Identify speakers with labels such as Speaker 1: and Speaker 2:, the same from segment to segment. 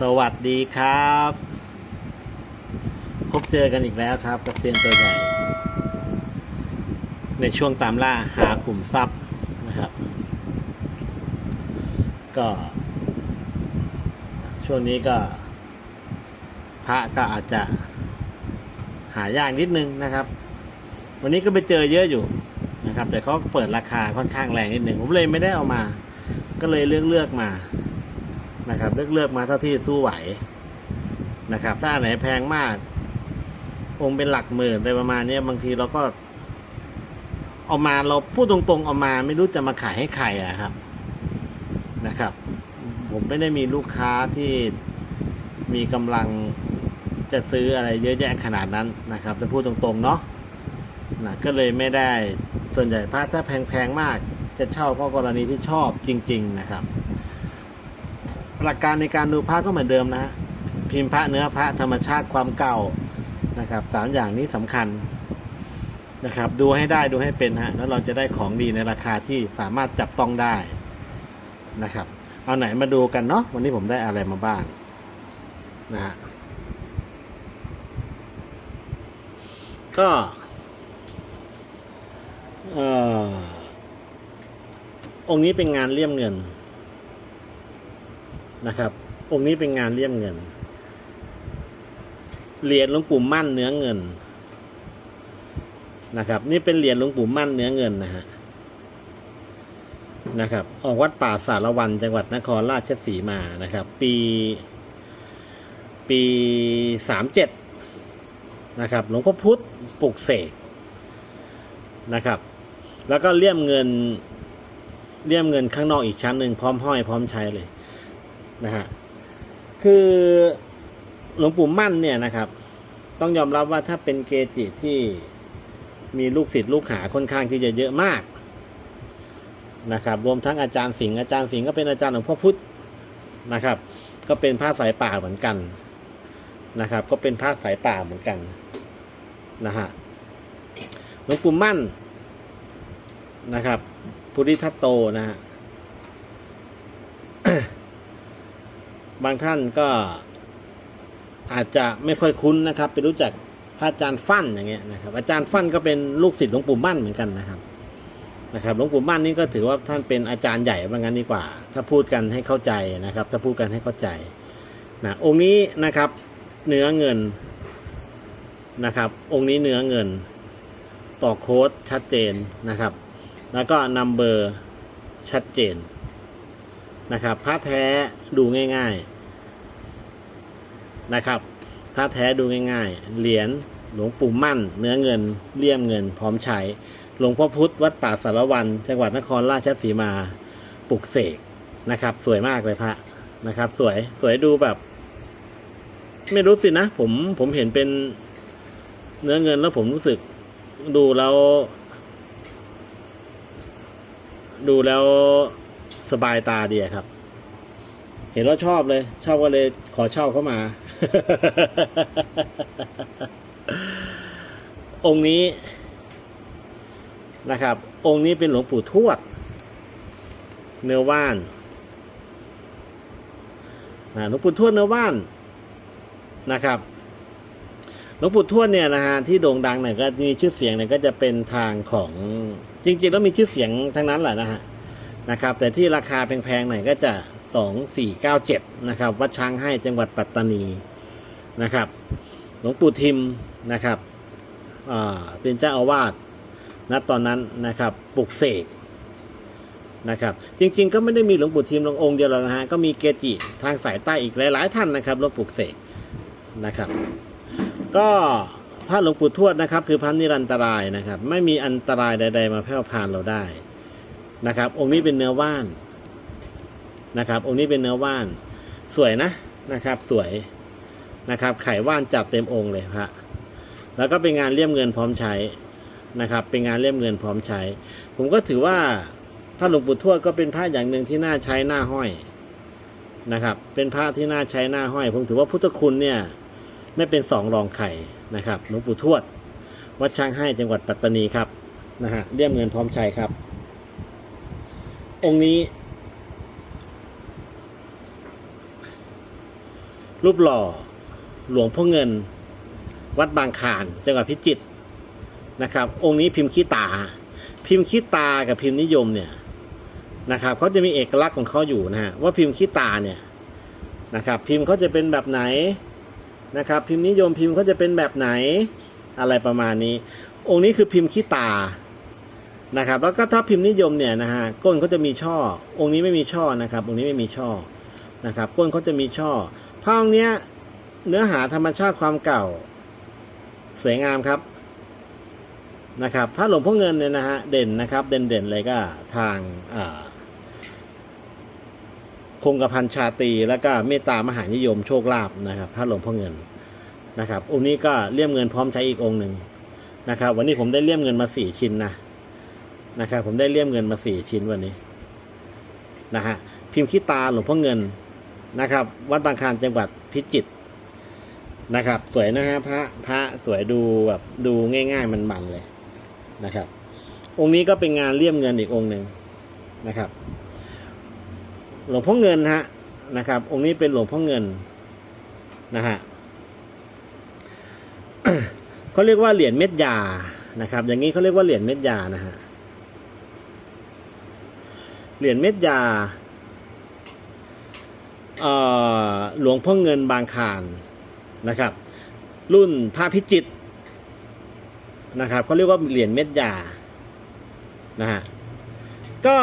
Speaker 1: สวัสดีครับ พบเจอกันอีกแล้วครับ กับเซียนตัวใหญ่ ในช่วงตามล่าหาขุมทรัพย์นะครับ ก็ ช่วงนี้ก็ พระก็อาจจะ หายากนิดนึงนะครับ วันนี้ก็ไปเจอเยอะอยู่นะครับ แต่เขาเปิดราคาค่อนข้างแรงนิดนึงผมเลยไม่ได้เอามา ก็เลยเลือกเลือกๆมา นะครับเลือกเลือกมาเท่าที่สู้ไหวนะครับ ถ้าไหนแพงมาก องค์เป็นหลักหมื่นอะไรประมาณนี้บางทีเราก็เอามาเราพูดตรงๆเอามาไม่รู้จะมาขายให้ใครอะครับนะครับ ผมไม่ได้มีลูกค้าที่มีกำลังจะซื้ออะไรเยอะแยะขนาดนั้นนะครับ จะพูดตรงๆเนาะนะก็เลยไม่ได้ส่วนใหญ่พระถ้าแพงๆมาก จะเช่าก็กรณีที่ชอบจริง ๆ นะครับ หลักการในการดูพระก็เหมือนเดิมนะฮะพิมพ์พระเนื้อพระธรรมชาติความเก่านะครับสามอย่างนี้สำคัญนะครับ ดูให้ได้ดูให้เป็นฮะแล้วเราจะได้ของดีในราคาที่สามารถจับต้องได้นะครับ เอาไหนมาดูกันเนาะวันนี้ผมได้อะไรมาบ้างนะฮะก็เอ่อองค์นี้เป็นงานเลี่ยมเงิน นะครับ องค์นี้เป็นงานเลี่ยมเงิน เหรียญหลวงปู่มั่นเนื้อเงินนะครับ นี่เป็นเหรียญหลวงปู่มั่นเนื้อเงินนะฮะนะครับ ออกวัดป่าสารวันจังหวัดนครราชสีมานะครับ ปี ปีสามเจ็ดนะครับหลวงพ่อพุธปลุกเสกนะครับ แล้วก็เลี่ยมเงินเลี่ยมเงินข้างนอกอีกชั้นหนึ่งพร้อมห้อยพร้อมใช้เลย นะฮะคือหลวงปู่มั่นเนี่ยนะครับ ต้องยอมรับว่าถ้าเป็นเกจิที่มีลูกศิษย์ลูกหาค่อนข้างที่จะเยอะมากนะครับ รวมทั้งอาจารย์สิงห์อาจารย์สิงห์ก็เป็นอาจารย์หลวงพ่อพุธนะครับ ก็เป็นพระสายป่าเหมือนกันนะครับ ก็เป็นพระสายป่าเหมือนกันนะฮะหลวงปู่มั่นนะครับปุริทัตโตนะฮะ บางท่านก็อาจจะไม่ค่อยคุ้นนะครับ ไปรู้จักพระอาจารย์ฟั่นอย่างเงี้ยนะครับ อาจารย์ฟั่นก็เป็นลูกศิษย์หลวงปู่มั่นเหมือนกันนะครับนะครับหลวงปู่มั่นนี่ก็ถือว่าท่านเป็นอาจารย์ใหญ่ว่างั้นดีกว่า ถ้าพูดกันให้เข้าใจนะครับ ถ้าพูดกันให้เข้าใจนะองค์นี้นะครับเนื้อเงินนะครับ องค์นี้เนื้อเงิน ต่อโค้ดชัดเจนนะครับ แล้วก็นัมเบอร์ชัดเจน นะครับพระแท้ดูง่ายๆนะครับพระแท้ดูง่าย ๆ เหรียญหลวงปู่มั่น เนื้อเงินเลี่ยมเงิน พร้อมใช้หลวงพ่อพุธวัดป่าสารวันจังหวัดนครราชสีมาปลุกเสกนะครับ สวยมากเลยพระนะครับ สวยสวยดูแบบ ไม่รู้สินะผมผมเห็นเป็นเนื้อเงินแล้วผมรู้สึกดูแล้ว ดูแล้ว สบายตาดีครับ เห็นว่าชอบเลย ชอบก็เลยขอเช่าเข้ามา องค์นี้นะครับ องค์นี้เป็นหลวงปู่ทวด เนื้อว่านนะหลวงปู่ทวดเนื้อว่านนะครับหลวงปู่ทวดเนี่ยนะฮะที่โด่งดังเนี่ยก็มีชื่อเสียงเนี่ยก็จะเป็นทางของจริงๆแล้วมีชื่อเสียงทั้งนั้นแหละนะฮะ นะครับ แต่ที่ราคาแพงๆหน่อยก็จะสองสี่เก้าเจ็ดนะครับ วัดช้างให้จังหวัดปัตตานีนะครับ หลวงปู่ทิมนะครับเป็นเจ้าอาวาสณตอนนั้นนะครับปลุกเสกนะครับ จริงๆ ก็ไม่ได้มีหลวงปู่ทิมหลวงองค์เดียวหรอกนะฮะก็มีเกจิทางสายใต้อีกหลายๆท่านนะครับรถปลุกเสกนะครับ ก็พระหลวงปู่ทวดนะครับ คือพระนิรันตรายนะครับ ไม่มีอันตรายใด ๆ มาแพร่พานเราได้ นะครับ องค์นี้เป็นเนื้อว่านนะครับ องค์นี้เป็นเนื้อว่าน สวยนะนะครับ สวยนะครับ ไข่ว่านจับเต็มองค์เลยพระแล้วก็เป็นงานเลี่ยมเงินพร้อมใช้นะครับ เป็นงานเลี่ยมเงินพร้อมใช้ ผมก็ถือว่าพระหลวงปู่ทวดก็เป็นพระอย่างหนึ่งที่น่าใช้หน้าห้อยนะครับ เป็นพระที่น่าใช้หน้าห้อย ผมถือว่าพุทธคุณเนี่ยไม่เป็นสองรองไข่นะครับหลวงปู่ทวด วัดช้างให้จังหวัดปัตตานีครับนะฮะเลี่ยมเงินพร้อมใชัยครับ องค์นี้ รูปหล่อ หลวงพ่อเงิน วัดบางขานจังหวัดพิจิตรนะครับ องค์นี้พิมพ์ขี้ตา พิมพ์ขี้ตากับพิมพ์นิยมเนี่ยนะครับเขาจะมีเอกลักษณ์ของเขาอยู่นะฮะว่าพิมพ์ขี้ตาเนี่ยนะครับ พิมพ์เขาจะเป็นแบบไหนนะครับ พิมพ์นิยมพิมพ์เขาจะเป็นแบบไหน อะไรประมาณนี้ องค์นี้คือพิมพ์ขี้ตา นะครับ แล้วก็ถ้าพิมพ์นิยมเนี่ยนะฮะก้นเขาจะมีช่อ องค์นี้ไม่มีช่อนะครับ องค์นี้ไม่มีช่อนะครับ ก้นเขาจะมีช่อผ้าองค์เนี้ยเนื้อหาธรรมชาติความเก่า สวยงามครับนะครับพระหลวงพ่อเงินเนี่ยนะฮะเด่นนะครับ เด่นเด่นเลยก็ทางคงกระพันชาตรีแล้วก็เมตตามหานิยมโชคลาภนะครับพระหลวงพ่อเงินนะครับองค์นี้ก็เลี่ยมเงินพร้อมใช้อีกองค์หนึ่งนะครับ วันนี้ผมได้เลี่ยมเงินมาสี่ชิ้นนะ นะครับผมได้เลี่ยมเงินมาสี่ชิ้นวันนี้นะฮะพิมพ์ขี้ตาหลวงพ่อเงินนะครับ วัดบางคานจังหวัดพิจิตรนะครับ สวยนะฮะพระพระสวยดูแบบดูง่ายๆมันๆเลยนะครับ องค์นี้ก็เป็นงานเลี่ยมเงินอีกองค์หนึ่งนะครับ หลวงพ่อเงินฮะนะครับ องค์นี้เป็นหลวงพ่อเงินนะฮะเขาเรียกว่าเหรียญเม็ดยานะครับ อย่างนี้เขาเรียกว่าเหรียญเม็ดยานะฮะ เหรียญเม็ดยาหลวงพ่อเงินบางคานนะครับ รุ่นพระพิจิตนะครับเขาเรียกว่าเหรียญเม็ดยานะฮะก็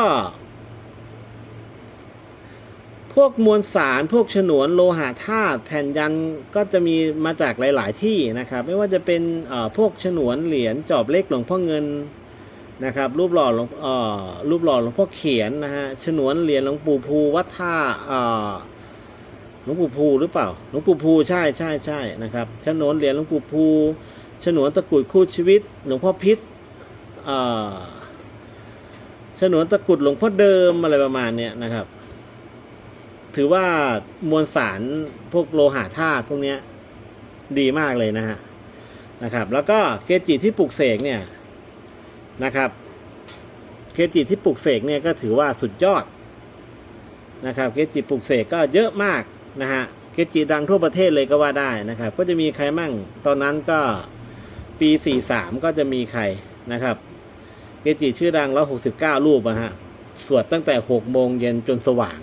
Speaker 1: พวกมวลสารพวกฉนวนโลหะธาตุแผ่นยันก็จะมีมาจากหลาย ๆ ที่นะครับ ไม่ว่าจะเป็นพวกฉนวนเหรียญจอบเล็กหลวงพ่อเงิน นะครับรูปหล่อหลวงรูปหล่อหลวงพ่อเขียนนะฮะฉนวนเหรียญหลวงปู่ภูวัดท่าหลวงปู่ภูหรือเปล่าหลวงปู่ภูใช่ใช่ใช่นะครับฉนวนเหรียญหลวงปู่ภูฉนวนตะกุดคู่ชีวิต หลวงพ่อพิษฉนวนตะกุดหลวงพ่อเดิมอะไรประมาณเนี้ยนะครับ ถือว่ามวลสารพวกโลหะธาตุพวกเนี้ยดีมากเลยนะฮะนะครับ แล้วก็เกจิที่ปลุกเสกเนี่ย นะครับเกจิที่ปลุกเสกเนี่ยก็ถือว่าสุดยอดนะครับเกจิปลุกเสกก็เยอะมากนะฮะเกจิดังทั่วประเทศเลยก็ว่าได้นะครับ ก็จะมีใครมั่ง ตอนนั้นก็ปี 43 ก็จะมีใครนะครับ เกจิชื่อดังแล้ว69 รูปอะฮะสวดตั้งแต่ 6 โมงเย็นจนสว่าง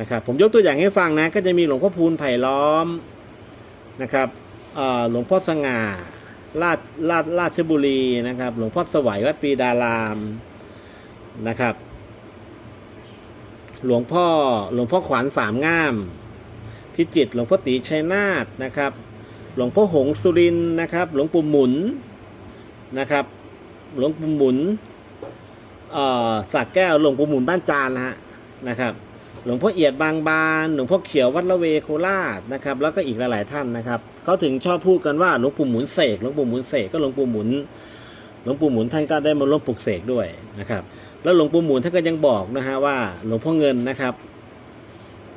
Speaker 1: นะครับผมยกตัวอย่างให้ฟังนะ ก็จะมีหลวงพ่อพูนไผ่ล้อมนะครับหลวงพ่อสง่า ราชราชราชบุรีนะครับ หลวงพ่อสวัยวัดปีดารามนะครับ หลวงพ่อหลวงพ่อขวัญสามง่าม พิจิตรหลวงพ่อตีชัยนาทนะครับ หลวงพ่อหงสุรินนะครับ หลวงปู่หมุนนะครับ หลวงปู่หมุนเอ่อสักแก้วหลวงปู่หมุนบ้านจานนะฮะนะครับ หลวงพ่อเอียดบางบาน หลวงพ่อเขียววัดละเวโคราชนะครับ แล้วก็อีกหลาย ๆ ท่านนะครับเขาถึงชอบพูดกันว่าหลวงปู่หมุนเสกหลวงปู่หมุนเสกก็หลวงปู่หมุนหลวงปู่หมุนท่านก็ได้มาร่วมปลุกเสกด้วยนะครับ แล้วหลวงปู่หมุนท่านก็ยังบอกนะฮะว่าหลวงพ่อเงินนะครับ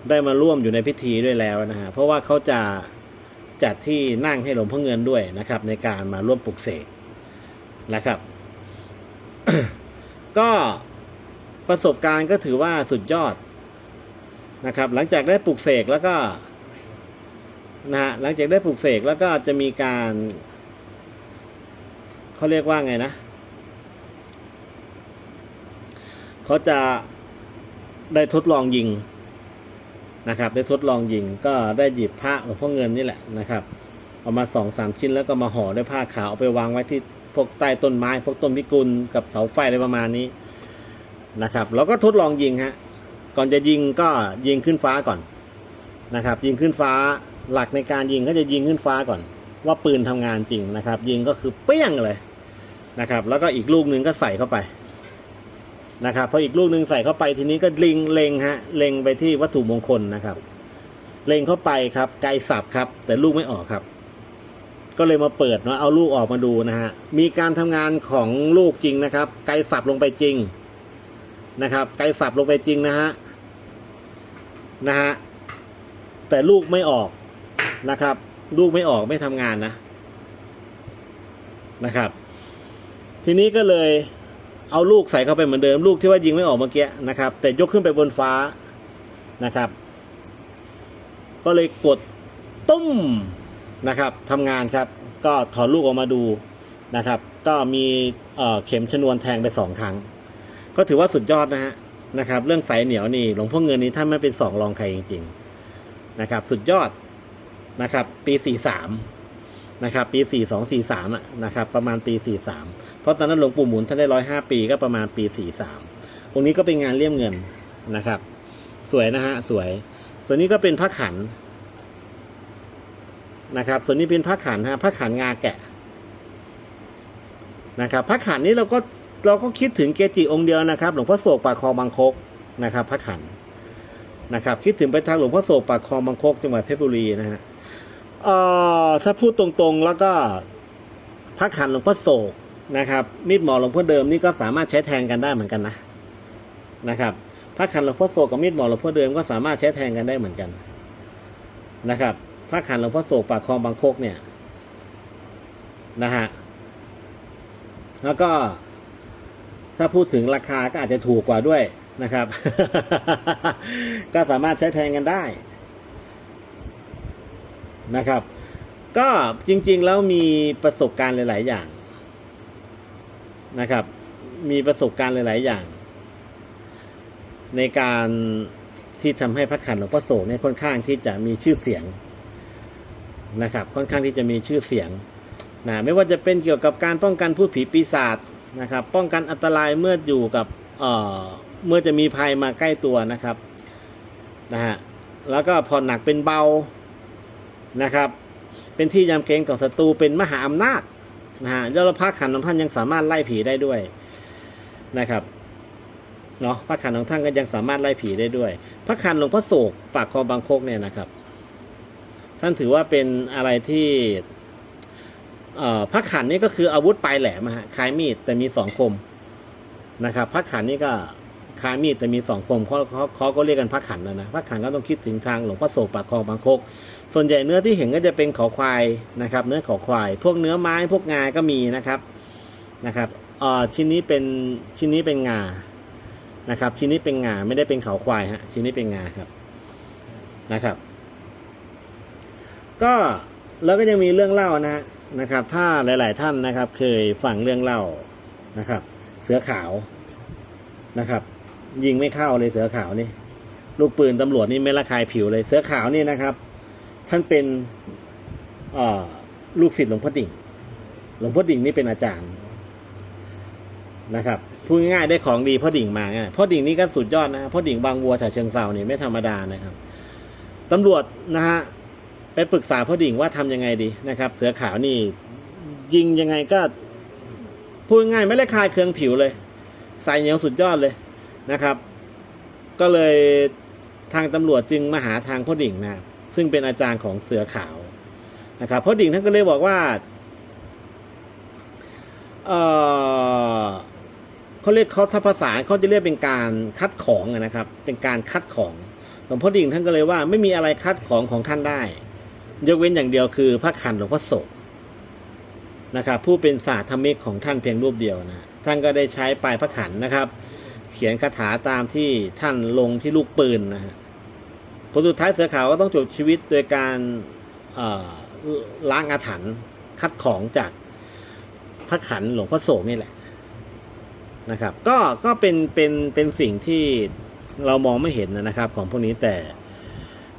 Speaker 1: ได้มาร่วมอยู่ในพิธีด้วยแล้วนะฮะเพราะว่าเขาจะจัดที่นั่งให้หลวงพ่อเงินด้วยนะครับ ในการมาร่วมปลุกเสกนะครับ ก็ประสบการณ์ก็ถือว่าสุดยอด นะครับหลังจากได้ปลุกเสกแล้วก็นะฮะหลังจากได้ปลุกเสกแล้วก็จะมีการเขาเรียกว่าไงนะเขาจะได้ทดลองยิงนะครับ ได้ทดลองยิงก็ได้หยิบผ้าหลวงพ่อเงินนี่แหละนะครับเอามาสองสามชิ้นแล้วก็มาห่อด้วยผ้าขาวเอาไปวางไว้ที่พวกใต้ต้นไม้ พวกต้นพิกุลกับเสาไฟอะไรประมาณนี้นะครับ แล้วก็ทดลองยิงฮะ ก่อนจะยิงก็ยิงขึ้นฟ้าก่อนนะครับ ยิงขึ้นฟ้าหลักในการยิงก็จะยิงขึ้นฟ้าก่อน ว่าปืนทำงานจริงนะครับ ยิงก็คือเปี้ยงเลยนะครับ แล้วก็อีกลูกหนึ่งก็ใส่เข้าไปนะครับพออีกลูกหนึ่งใส่เข้าไปทีนี้ก็ลิงเล็งฮะเล็งไปที่วัตถุมงคลนะครับ เล็งเข้าไปครับไกลสับครับ แต่ลูกไม่ออกครับ ก็เลยมาเปิดนะเอาลูกออกมาดูนะฮะมีการทำงานของลูกจริงนะครับ ไกลสับลงไปจริง นะครับไกลสับลงไปจริงนะฮะนะฮะแต่ลูกไม่ออกนะครับ ลูกไม่ออกไม่ทำงานนะนะครับ ทีนี้ก็เลยเอาลูกใส่เข้าไปเหมือนเดิม ลูกที่ว่ายิงไม่ออกเมื่อกี้นะครับ แต่ยกขึ้นไปบนฟ้านะครับ ก็เลยกดตุ้มนะครับทำงานครับ ก็ถอดลูกออกมาดูนะครับ ก็มีเอ่อเข็มชนวนแทงไปสองครั้ง ก็ถือว่าสุดยอดนะฮะนะครับ เรื่องสายเหนียวนี่หลวงพ่อเงินนี้ท่านไม่เป็นสองรองใครจริง ๆ นะครับ สุดยอดนะครับ ปีสี่สามนะครับปีสี่สองสี่สามอะนะครับประมาณปีสี่สามเพราะตอนนั้นหลวงปู่หมุนท่านได้ร้อยห้าปีก็ประมาณปีสี่สามองค์นี้ก็เป็นงานเลี่ยมเงินนะครับ สวยนะฮะสวย ส่วนนี้ก็เป็นพระขันนะครับ ส่วนนี้เป็นพระขันฮะพระขันงาแกะนะครับพระขันนี้เราก็ เราก็คิดถึงเกจิองค์เดียวนะครับ หลวงพ่อโศกปากคลองบางคกนะครับ พระขันนะครับคิดถึงไปทางหลวงพ่อโศกปากคลองบางคกจังหวัดเพชรบุรีนะฮะเอ่อถ้าพูดตรงๆแล้วก็พระขันหลวงพ่อโศกนะครับมีดหมอหลวงพ่อเดิมนี่ก็สามารถใช้แทงกันได้เหมือนกันนะนะครับพระขันหลวงพ่อโศกกับมีดหมอหลวงพ่อเดิมก็สามารถใช้แทงกันได้เหมือนกันนะครับพระขันหลวงพ่อโศกปากคลองบางโคกเนี่ยนะฮะแล้วก็ ถ้าพูดถึงราคาก็อาจจะถูกกว่าด้วยนะครับ ก็สามารถใช้แทนกันได้นะครับ ก็จริงๆแล้วมีประสบการณ์หลาย ๆ อย่างนะครับ มีประสบการณ์หลาย ๆ อย่าง ในการที่ทำให้พระขันหลวงพ่อโศกเนี่ยค่อนข้างที่จะมีชื่อเสียงนะครับ ค่อนข้างที่จะมีชื่อเสียงนะไม่ว่าจะเป็นเกี่ยวกับการป้องกันผู้ผีปีศาจ นะครับ ป้องกันอันตรายเมื่ออยู่กับเอ่อเมื่อจะมีภัยมาใกล้ตัวนะครับนะฮะแล้วก็ผ่อนหนักเป็นเบานะครับ เป็นที่ยำเกรงต่อศัตรูเป็นมหาอำนาจนะฮะยอดพระขันของท่านยังสามารถไล่ผีได้ด้วยนะครับเนาะพระขันของท่านก็ยังสามารถไล่ผีได้ด้วย พระขันหลวงพ่อโศกปากคลองบางโคกเนี่ยนะครับ ท่านถือว่าเป็นอะไรที่ พระขันนี่ก็คืออาวุธปลายแหลมฮะคล้ายมีดแต่มีสองคมนะครับพระขันนี่ก็คล้ายมีดแต่มีสองคมเขาเขาเขาก็เรียกกันพระขันนะนะพระขันก็ต้องคิดถึงทางหลวงพ่อโศกปากคลองบางคก ส่วนใหญ่เนื้อที่เห็นก็จะเป็นเขาควายนะครับ เนื้อเขาควาย พวกเนื้อไม้พวกงาก็มีนะครับนะครับเอ่อชิ้นนี้เป็นชิ้นนี้เป็นงานะครับ ชิ้นนี้เป็นงาไม่ได้เป็นเขาควายฮะชิ้นนี้เป็นงาครับนะครับ ก็แล้วก็ยังมีเรื่องเล่านะฮะ นะครับ ถ้าหลาย ๆ ท่านนะครับ เคยฟังเรื่องเล่านะครับ เสือขาวนะครับ ยิงไม่เข้าเลยเสือขาวนี่ลูกปืนตำรวจนี่ไม่ละคายผิวเลยเสือขาวนี่นะครับ ท่านเป็นลูกศิษย์หลวงพ่อดิ่ง หลวงพ่อดิ่งนี่เป็นอาจารย์นะครับพูดง่ายๆได้ของดีพ่อดิ่งมาง่ายพ่อดิ่งนี่ก็สุดยอดนะพ่อดิ่งบางวัวฉะเชิงเซาเนี่ไม่ธรรมดานะครับตำรวจนะฮะ ไปปรึกษาพ่อดิ่งว่าทำยังไงดีนะครับ เสือขาวนี่ยิงยังไงก็พูดง่ายไม่ได้คลายเคืองผิวเลยสายเหนียวสุดยอดเลยนะครับ ก็เลยทางตำรวจจึงมาหาทางพ่อดิ่งนะซึ่งเป็นอาจารย์ของเสือขาวนะครับพ่อดิ่งท่านก็เลยบอกว่าเออเขาเรียกเขาถ้าภาษาเขาจะเรียกเป็นการคัดของนะครับ เป็นการคัดของหลวงพ่อดิ่งท่านก็เลยว่าไม่มีอะไรคัดของของท่านได้ ยกเว้นอย่างเดียวคือพระขันหลวงพ่อโศกนะครับผู้เป็นศาสตร์ธรรมิกของท่านเพียงรูปเดียวนะท่านก็ได้ใช้ปลายพระขันนะครับ เขียนคาถาตามที่ท่านลงที่ลูกปืนนะฮะผลสุดท้ายเสือขาวก็ต้องจบชีวิตโดยการล้างอาถรรพ์คัดของจากพระขันหลวงพ่อโศกนี่แหละนะครับ ก็ก็เป็นเป็นเป็นสิ่งที่เรามองไม่เห็นนะครับ ของพวกนี้แต่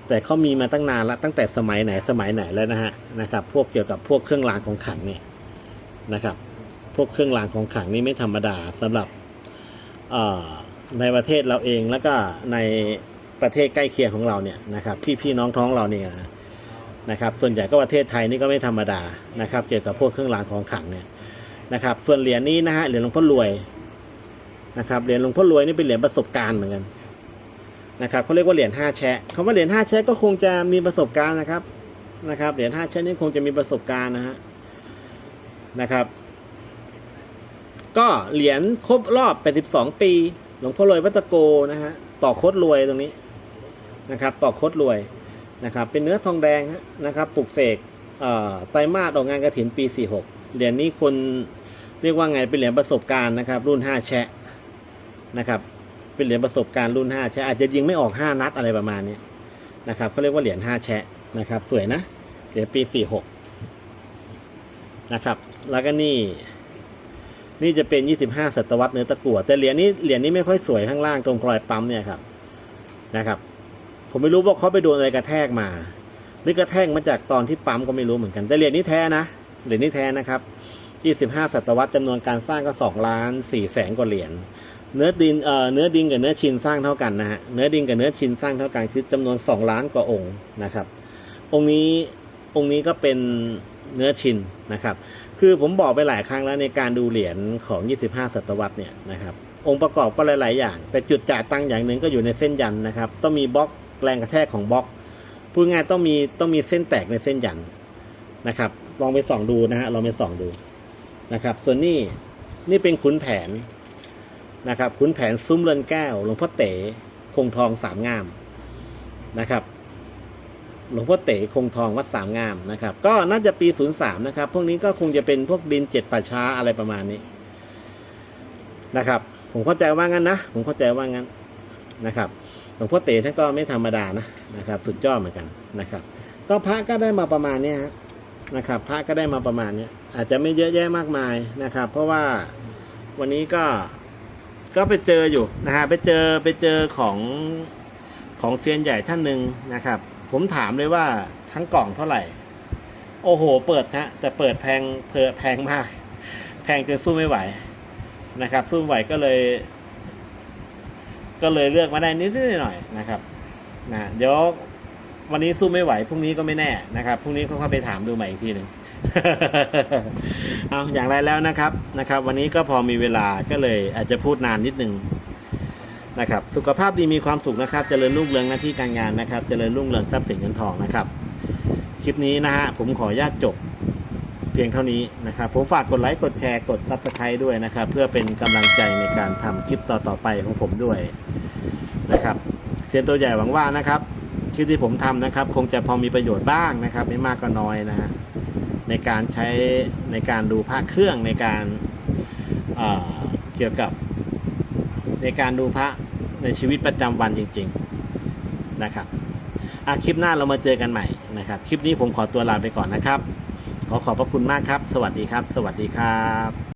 Speaker 1: แต่เขามีมาตั้งนานละตั้งแต่สมัยไหนสมัยไหนแล้วนะฮะนะครับ พวกเกี่ยวกับพวกเครื่องรางของขลังเนี่ยนะครับ พวกเครื่องรางของขลังนี่ไม่ธรรมดาสำหรับในประเทศเราเองแล้วก็ในประเทศใกล้เคียงของเราเนี่ยนะครับพี่พี่น้องท้องเราเนี่ยนะครับ ส่วนใหญ่ก็ประเทศไทยนี่ก็ไม่ธรรมดานะครับ เกี่ยวกับพวกเครื่องรางของขลังเนี่ยนะครับ ส่วนเหรียญนี้นะฮะเหรียญหลวงพ่อรวยนะครับเหรียญหลวงพ่อรวยนี่เป็นเหรียญประสบการณ์เหมือนกัน นะครับเขาเรียกว่าเหรียญห้าแชะคำว่าเหรียญห้าแชะก็คงจะมีประสบการณ์นะครับนะครับเหรียญห้าแชะนี่คงจะมีประสบการณ์นะฮะนะครับ ก็เหรียญครบรอบ 82 ปี หลวงพ่อรวยวัตโกนะฮะต่อโคตรรวยตรงนี้นะครับ ต่อโคตรรวยนะครับ เป็นเนื้อทองแดงนะครับปลุกเสกไตรมาสออกงานกระถินปี 46 เหรียญนี้คนเรียกว่าไงเป็นเหรียญประสบการณ์นะครับ รุ่น 5 แชะนะครับ เป็นเหรียญประสบการณ์รุ่น 5 แชะอาจจะยิงไม่ออก 5 นัดอะไรประมาณนี้นะครับเขาเรียกว่าเหรียญห้าแชะนะครับ สวยนะเหรียญปีสี่หกนะครับ แล้วก็นี่ นี่จะเป็นยี่สิบห้าศตวรรษเนื้อตะกั่วแต่เหรียญนี้เหรียญนี้ไม่ค่อยสวยข้างล่างตรงรอยปั๊มเนี่ยครับนะครับ ผมไม่รู้ว่าเขาไปโดนอะไรกระแทกมาหรือกระแทกมาจากตอนที่ปั๊มก็ไม่รู้เหมือนกันแต่เหรียญนี้แท้นะเหรียญนี้แท้นะครับยี่สิบห้าศตวรรษจำนวนการสร้างก็สองล้านสี่แสนกว่าเหรียญ เนื้อดินเอ่อเนื้อดินกับเนื้อชินสร้างเท่ากันนะฮะเนื้อดินกับเนื้อชินสร้างเท่ากันคือจำนวนสองล้านกว่าองค์นะครับ องค์นี้องค์นี้ก็เป็นเนื้อชินนะครับ คือผมบอกไปหลายครั้งแล้วในการดูเหรียญของ 25 ศตวรรษเนี่ยนะครับ องค์ประกอบก็หลาย ๆ อย่าง แต่จุดจ่ายตังอย่างหนึ่งก็อยู่ในเส้นยันนะครับ ต้องมีบล็อกแรงกระแทกของบล็อกพูดง่ายๆต้องมีต้องมีเส้นแตกในเส้นยันนะครับ ลองไปส่องดูนะฮะลองไปส่องดูนะครับ ส่วนนี้นี่เป็นขุนแผน นะครับขุนแผนซุ้มเรือนแก้วหลวงพ่อเต๋คงทองสามงามนะครับหลวงพ่อเต๋คงทองวัดสามงามนะครับ ก็น่าจะปีศูนย์สามนะครับ พวกนี้ก็คงจะเป็นพวกดินเจ็ดป่าช้าอะไรประมาณนี้นะครับ ผมเข้าใจว่างั้นนะ ผมเข้าใจว่างั้นนะครับหลวงพ่อเต๋ท่านก็ไม่ธรรมดานะนะครับ สุดยอดเหมือนกันนะครับ ก็พระก็ได้มาประมาณนี้นะครับ พระก็ได้มาประมาณนี้อาจจะไม่เยอะแยะมากมายนะครับ เพราะว่าวันนี้ก็ ก็ไปเจออยู่นะฮะไปเจอไปเจอของของเซียนใหญ่ท่านหนึ่งนะครับ ผมถามเลยว่าทั้งกล่องเท่าไหร่ โอ้โห เปิดฮะแต่เปิดแพงเพอแพงมาก แพงจนสู้ไม่ไหวนะครับ สู้ไม่ไหวก็เลย ก็เลยเลือกมาได้นิดหน่อยนะครับนะเดี๋ยววันนี้สู้ไม่ไหวพรุ่งนี้ก็ไม่แน่นะครับพรุ่งนี้เขาเข้าไปถามดูใหม่อีกทีหนึ่ง เอาอย่างไรแล้วนะครับนะครับ วันนี้ก็พอมีเวลาก็เลยอาจจะพูดนานนิดนึงนะครับ สุขภาพดีมีความสุขนะครับเจริญรุ่งเรืองหน้าที่การงานนะครับเจริญรุ่งเรืองทรัพย์สินเงินทองนะครับ คลิปนี้นะฮะผมขออนุญาตจบเพียงเท่านี้นะครับ ผมฝากกดไลค์กดแชร์กด Subscribe ด้วยนะครับ เพื่อเป็นกำลังใจในการทำคลิปต่อๆไปของผมด้วยนะครับเซียนตัวใหญ่หวังว่านะครับคลิปที่ผมทำนะครับ คงจะพอมีประโยชน์บ้างนะครับ ไม่มากก็น้อยนะฮะ ในการใช้ในการดูพระเครื่องในการเเกี่ยวกับในการดูพระในชีวิตประจำวันจริง ๆนะครับอะคลิปหน้าเรามาเจอกันใหม่นะครับ คลิปนี้ผมขอตัวลาไปก่อนนะครับ ขอขอบพระคุณมากครับ สวัสดีครับ สวัสดีครับ